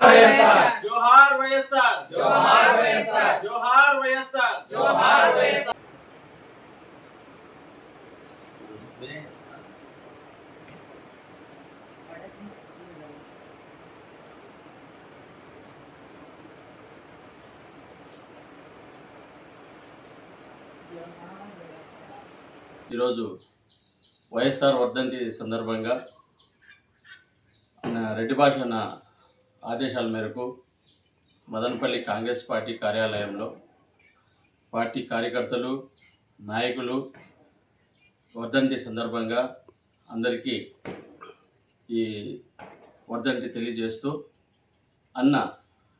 వైఎస్ఆర్ జోహార్ వైఎస్ఆర్ జోహార్ వైఎస్ఆర్ జోహార్ వైఎస్ఆర్ జోహార్ వైఎస్ఆర్ ఈరోజు వైఎస్ఆర్ వర్ధంతి సందర్భంగా ఆయన రెడ్డి భాష అన్న ఆదేశాల మేరకు మదనపల్లి కాంగ్రెస్ పార్టీ కార్యాలయంలో పార్టీ కార్యకర్తలు నాయకులు వర్ధంతి సందర్భంగా అందరికీ ఈ వర్ధంతి తెలియజేస్తూ అన్న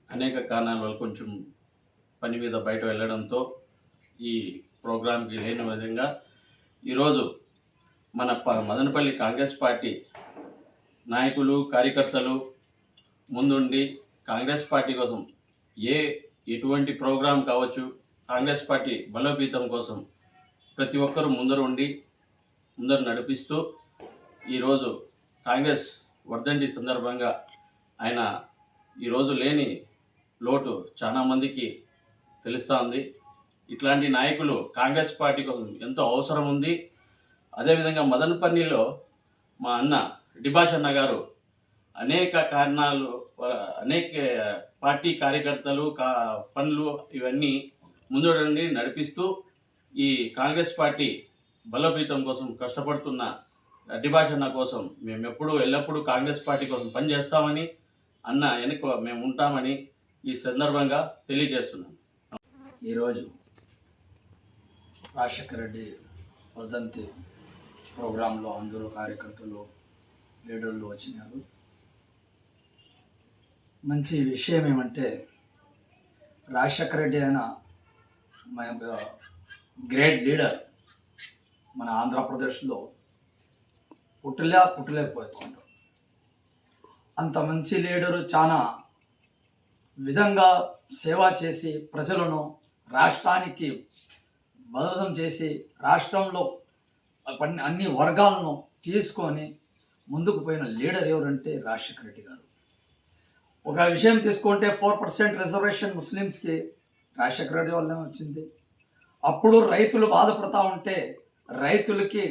అనేక కారణాల వల్ల కొంచెం పని మీద బయట వెళ్ళడంతో ఈ ప్రోగ్రాంకి లేని విధంగా ఈరోజు మన ప మదనపల్లి కాంగ్రెస్ పార్టీ నాయకులు కార్యకర్తలు ముందుండి కాంగ్రెస్ పార్టీ కోసం ఏ ఎటువంటి ప్రోగ్రాం కావచ్చు కాంగ్రెస్ పార్టీ బలోపేతం కోసం ప్రతి ఒక్కరూ ముందర ఉండి ముందర నడిపిస్తూ ఈరోజు కాంగ్రెస్ వర్ధంతి సందర్భంగా ఆయన ఈరోజు లేని లోటు చాలా మందికి తెలుస్తూ ఉంది ఇట్లాంటి నాయకులు కాంగ్రెస్ పార్టీ కోసం ఎంతో అవసరం ఉంది. అదేవిధంగా మదనపల్లిలో మా అన్న డిబాష్ అన్న గారు అనేక కారణాలు అనేక పార్టీ కార్యకర్తలు కా పనులు ఇవన్నీ ముందుండి నడిపిస్తూ ఈ కాంగ్రెస్ పార్టీ బలోపేతం కోసం కష్టపడుతున్న అడ్డిభాషణ కోసం మేము ఎప్పుడూ ఎల్లప్పుడూ కాంగ్రెస్ పార్టీ కోసం పనిచేస్తామని అన్న వెనుక మేము ఉంటామని ఈ సందర్భంగా తెలియజేస్తున్నాం. ఈరోజు రాజశేఖర రెడ్డి వర్ధంతి ప్రోగ్రాంలో అందరూ కార్యకర్తలు లీడర్లు వచ్చినారు. మంచి విషయం ఏమంటే రాజశేఖర రెడ్డి అయిన మన యొక్క గ్రేట్ లీడర్ మన ఆంధ్రప్రదేశ్లో పుట్టలే పుట్టలేకపోతుంటాం అంత మంచి లీడరు చాలా విధంగా సేవ చేసి ప్రజలను రాష్ట్రానికి బలోపేతం చేసి రాష్ట్రంలో అన్ని వర్గాలను తీసుకొని ముందుకు పోయిన లీడర్ ఎవరంటే రాజశేఖర రెడ్డి గారు. ఒక విషయం తీసుకుంటే ఫోర్ పర్సెంట్ రిజర్వేషన్ ముస్లిమ్స్కి రాజశేఖర రెడ్డి వల్లనే వచ్చింది. అప్పుడు రైతులు బాధపడతా ఉంటే రైతులకి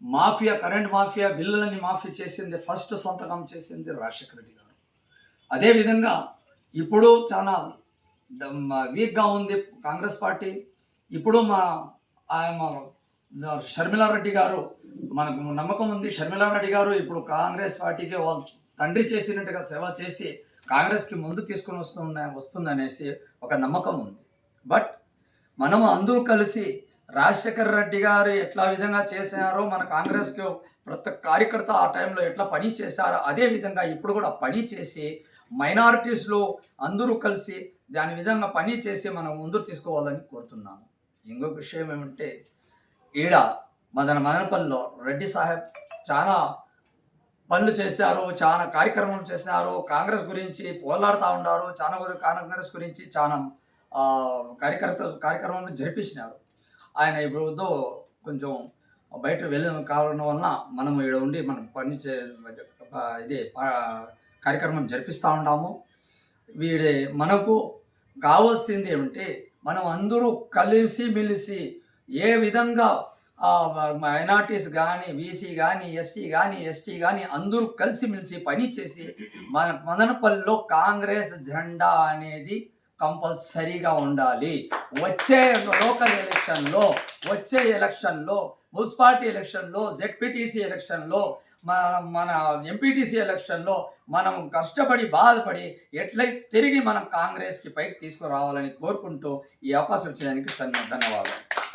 మాఫియా కరెంట్ మాఫియా బిల్లులని మాఫీ చేసింది ఫస్ట్ సంతకం చేసింది రాజశేఖర రెడ్డి గారు. అదేవిధంగా ఇప్పుడు చాలా వీక్గా ఉంది కాంగ్రెస్ పార్టీ. ఇప్పుడు మా షర్మిలారెడ్డి గారు మనకు నమ్మకం ఉంది షర్మిలారెడ్డి గారు ఇప్పుడు కాంగ్రెస్ పార్టీకి వాళ్ళు తండ్రి చేసినట్టుగా సేవ చేసి కాంగ్రెస్కి ముందు తీసుకుని వస్తున్న వస్తుందనేసి ఒక నమ్మకం ఉంది. బట్ మనం అందరూ కలిసి రాజశేఖర్ రెడ్డి గారు ఎట్లా విధంగా చేశారో మన కాంగ్రెస్కి ప్రతి కార్యకర్త ఆ టైంలో ఎట్లా పని చేశారో అదే విధంగా ఇప్పుడు కూడా పని చేసి మైనారిటీస్లో అందరూ కలిసి దాని విధంగా పని చేసి మనం ముందు తీసుకోవాలని కోరుతున్నాను ఇంకొక విషయం ఏమంటే ఈడ మదన మదనపల్లిలో రెడ్డి సాహెబ్ చాలా పనులు చేస్తారు చాలా కార్యక్రమాలు చేసినారు కాంగ్రెస్ గురించి పోలాడుతూ ఉన్నారు చాలా వరకు కాంగ్రెస్ గురించి చాలా కార్యకర్త కార్యకర్తలు జరిపించినారు. ఆయన ఇప్పుడు కొంచెం బయట వెళ్ళిన కావడం వలన మనం ఇక్కడ ఉండి మనం పని చే ఇది కార్యక్రమం జరిపిస్తూ ఉంటాము వీడి మనకు కావాల్సింది ఏమిటి మనం అందరూ కలిసి మెలిసి ఏ విధంగా మైనార్టీస్ కానీ బీసీ కానీ ఎస్సీ కానీ ఎస్టీ కానీ అందరూ కలిసిమెలిసి పని చేసి మన మదనపల్లిలో కాంగ్రెస్ జెండా అనేది కంపల్సరీగా ఉండాలి. వచ్చే లోకల్ ఎలక్షన్లో వచ్చే ఎలక్షన్లో మున్సిపాలిటీ ఎలక్షన్లో జెడ్పీటీసీ ఎలక్షన్లో మన మన ఎంపీటీసీ ఎలక్షన్లో మనం కష్టపడి బాధపడి ఎట్లయితే తిరిగి మనం కాంగ్రెస్కి పైకి తీసుకురావాలని కోరుకుంటూ ఈ అవకాశం ఇచ్చేదానికి సన్ ధన్యవాదాలు.